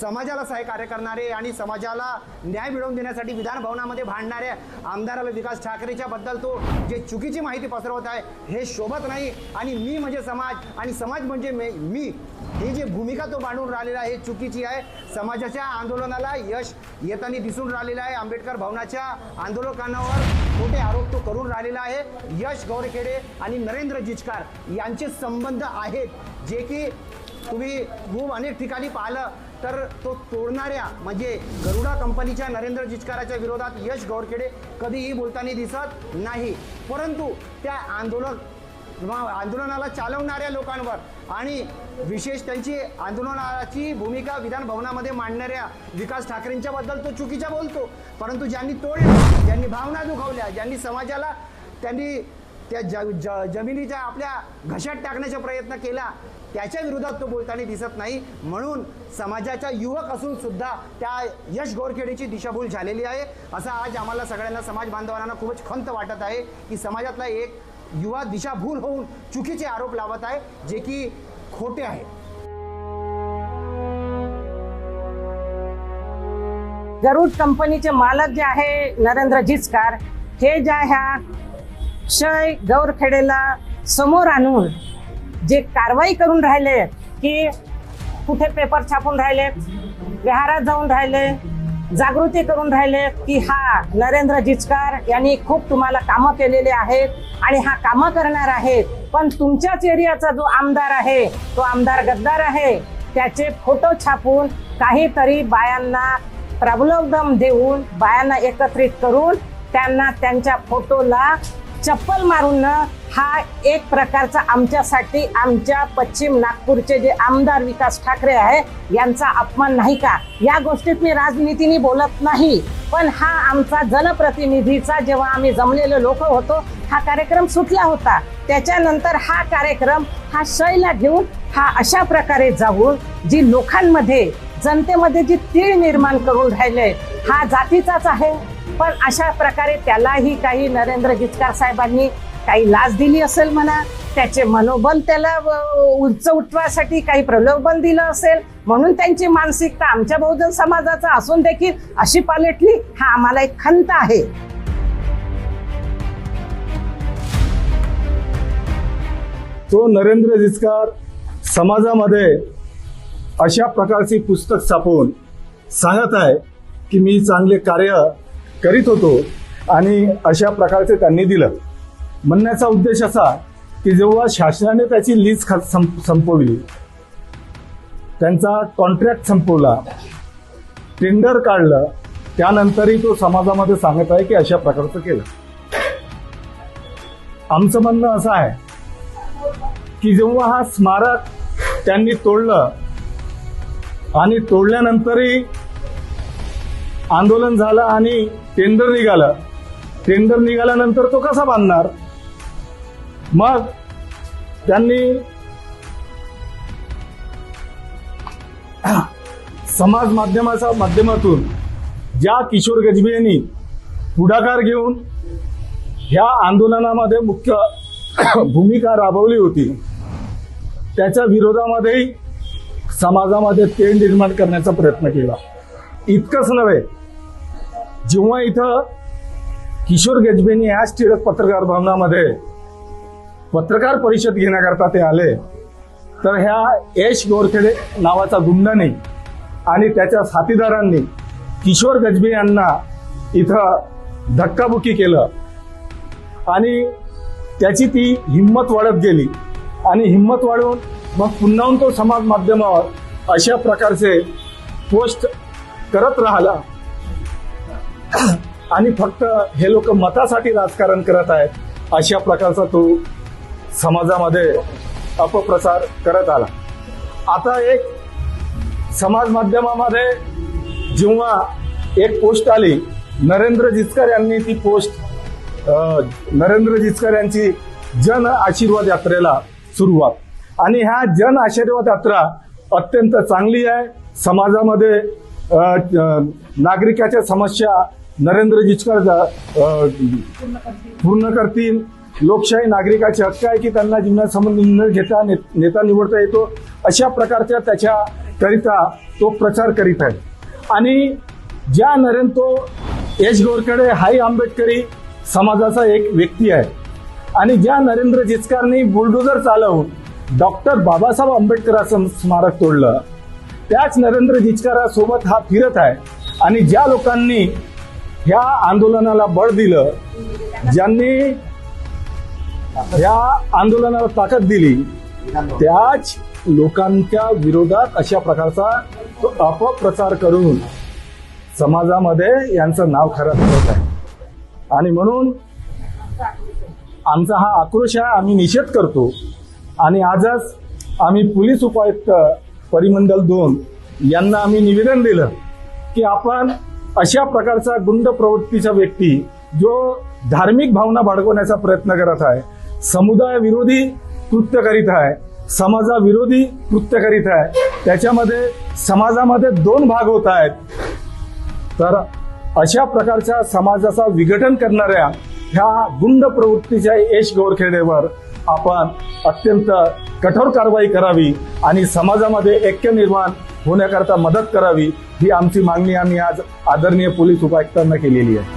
समाजाला सहकार्य करणारे आणि समाजाला न्याय मिळवून देण्यासाठी विधान भवनामध्ये भांडणाऱ्या आमदाराला विकास ठाकरेच्या बद्दल तो जे चुकीची माहिती पसरवत आहे हे शोभत नाही. आणि मी म्हणजे समाज आणि समाज म्हणजे मे- मी. ही जी भूमिका तो मांडून राहिलेला आहे हे चुकीची आहे. समाजाच्या आंदोलनाला यश येताना दिसून राहिलेलं आहे. आंबेडकर भवनाच्या आंदोलकांवर खोटे आरोप तो करून राहिलेला आहे. यश गौरखेडे आणि नरेंद्र जिचकार यांचे संबंध आहेत. जे की तुम्ही खूप अनेक ठिकाणी पाहिलं तर तो तोडणाऱ्या म्हणजे गरुडा कंपनीच्या नरेंद्र जिचकाराच्या विरोधात यश गौरखेडे कधीही बोलताना दिसत नाही. परंतु त्या आंदोलक आंदोलनाला चालवणाऱ्या लोकांवर आणि विशेष त्यांची आंदोलनाची भूमिका विधान भवनामध्ये मांडणाऱ्या विकास ठाकरेंच्याबद्दल तो चुकीच्या बोलतो. परंतु ज्यांनी तोडलं ज्यांनी भावना दुखावल्या ज्यांनी समाजाला त्यांनी त्या ज ज जमिनीच्या आपल्या घशात टाकण्याचा प्रयत्न केला त्याच्या विरोधात तो बोलताना दिसत नाही. म्हणून समाजाचा युवक असून सुद्धा त्या यश गोरखेडीची दिशाभूल झालेली आहे. असं आज आम्हाला सगळ्यांना समाज बांधवांना खूपच खंत वाटत आहे की समाजातला एक युवा दिशाभूल होऊन चुकीचे आरोप लावत आहे जे की खोटे आहेत गरुड कंपनीचे मालक जे आहे नरेंद्र जिचकार हे ज्या ह्या क्षय गौरखेडेला समोर आणून जे कारवाई करून राहिले की कुठे पेपर छापून राहिले विहारात जाऊन राहिले जागृती करून राहिले की हा नरेंद्र जिचकार यांनी खूप तुम्हाला कामं केलेले आहेत आणि हा कामं करणार आहेत. पण तुमच्याच एरियाचा जो आमदार आहे तो आमदार गद्दार आहे त्याचे फोटो छापून काहीतरी बायांना प्रबलोदम देऊन बायांना एकत्रित करून त्यांना त्यांच्या फोटोला चप्पल मारून हा एक प्रकारचा आमच्यासाठी आमच्या पश्चिम नागपूरचे जे आमदार विकास ठाकरे आहे यांचा अपमान नाही का? या गोष्टीत मी राजनीतीने बोलत नाही पण हा आमचा जनप्रतिनिधीचा जेव्हा आम्ही जमलेले लोक होतो हा कार्यक्रम सुटला होता. त्याच्यानंतर हा कार्यक्रम हा शैला घेऊन हा अशा प्रकारे जाऊन जी लोकांमध्ये जनतेमध्ये जी तीळ निर्माण करून राहिले हा जातीचाच आहे. पण अशा प्रकारे त्यालाही काही नरेंद्र जिचकार साहेबांनी काही लाच दिली असेल म्हणा त्याचे मनोबल त्याला उंच उठवासाठी काही प्रलोभन दिलं असेल म्हणून त्यांची मानसिकता आमच्या बहुजन समाजाचा असून देखील अशी पालटली हा आम्हाला एक खंत आहे. तो नरेंद्र जिचकार समाजामध्ये अशा प्रकारची पुस्तक छापून सांगत आहे की मी चांगले कार्य करीत होतो. आणि अशा प्रकारचे त्यांनी दिलं. म्हणण्याचा उद्देश असा की जेव्हा शासनाने त्याची लीज खा संप संपवली त्यांचा कॉन्ट्रॅक्ट संपवला टेंडर काढलं त्यानंतरही तो समाजामध्ये सांगत आहे की अशा प्रकारचं केलं. आमचं म्हणणं असं आहे की जेव्हा हा स्मारक त्यांनी तोडलं आणि तोडल्यानंतरही आंदोलन झालं आणि टेंडर निघालं. टेंडर निघाल्यानंतर तो कसा बांधणार? मग त्यांनी समाज माध्यमाच्या माध्यमातून ज्या किशोर गजबी यांनी पुढाकार घेऊन ह्या आंदोलनामध्ये मुख्य भूमिका राबवली होती त्याच्या विरोधामध्येही समाजामध्ये तेढ निर्माण करण्याचा प्रयत्न केला. इतकंच नव्हे. जेव्हा इथं किशोर गजबेंनी आज टिळक पत्रकार भवनामध्ये पत्रकार परिषद घेण्याकरता ते आले तर ह्या यश गोरखेडे नावाचा गुंडाने आणि त्याच्या साथीदारांनी किशोर गजबे यांना इथं धक्काबुक्की केलं आणि त्याची ती हिंमत वाढत गेली. आणि हिंमत वाढवून मग पुन्हा तो समाज माध्यमावर अशा प्रकारचे पोस्ट करत राहिला. आणि फक्त हे लोक मतासाठी राजकारण करत आहेत अशा प्रकारचा तो समाजामध्ये अपप्रचार करत आला. आता एक समाज माध्यमामध्ये जेव्हा एक पोस्ट आली नरेंद्र जिचकर यांनी ती पोस्ट नरेंद्र जिचकर यांची जन आशीर्वाद यात्रेला सुरुवात. आणि ह्या जन आशीर्वाद यात्रा अत्यंत चांगली आहे. समाजामध्ये नागरिकाच्या समस्या नरेंद्र जिचकर पूर्ण करतील. लोकशाही नागरिकाचे हक्क आहे की त्यांना जीवनासंबंधी निर्णय घेता ने- नेता निवडता येतो अशा प्रकारच्या त्याच्या करिता तो प्रचार करीत आहे. आणि ज्या नरेंद्र तो यश गोरकडे हाई आंबेडकरी समाजाचा एक व्यक्ती आहे. आणि ज्या नरेंद्र जिचकारनी बुलडोजर चालवून डॉक्टर बाबासाहेब आंबेडकरांचं स्मारक तोडलं त्याच नरेंद्र जिचकारासोबत हा फिरत आहे. आणि ज्या लोकांनी ह्या आंदोलनाला बळ दिलं ज्यांनी ह्या आंदोलनाला ताकद दिली त्याच लोकांच्या विरोधात अशा प्रकारचा तो अपप्रचार करून समाजामध्ये यांचं नाव खराब करत आहे. आणि म्हणून आमचा हा आक्रोश आहे आम्ही निषेध करतो. आणि आजच आम्ही पोलीस उपायुक्त परिमंडल दोन यांना आम्ही निवेदन दिलं की आपण अशा प्रकारचा गुंड प्रवृत्तीचा व्यक्ती जो धार्मिक भावना बाळगवण्याचा प्रयत्न करत आहे समुदाय विरोधी कृत्य करीत आहे समाजाविरोधी कृत्य करीत आहे त्याच्यामध्ये समाजामध्ये दोन भाग होत आहेत. तर अशा प्रकारच्या समाजाचा विघटन करणाऱ्या ह्या गुंड प्रवृत्तीच्या यश गोरखेडेवर आपण अत्यंत कठोर कारवाई करावी आणि समाजामध्ये ऐक्य निर्माण होण्याकरता मदत करावी ही आमची मागणी आम्ही आज आदरणीय पोलीस उपायुक्तांना केलेली आहे.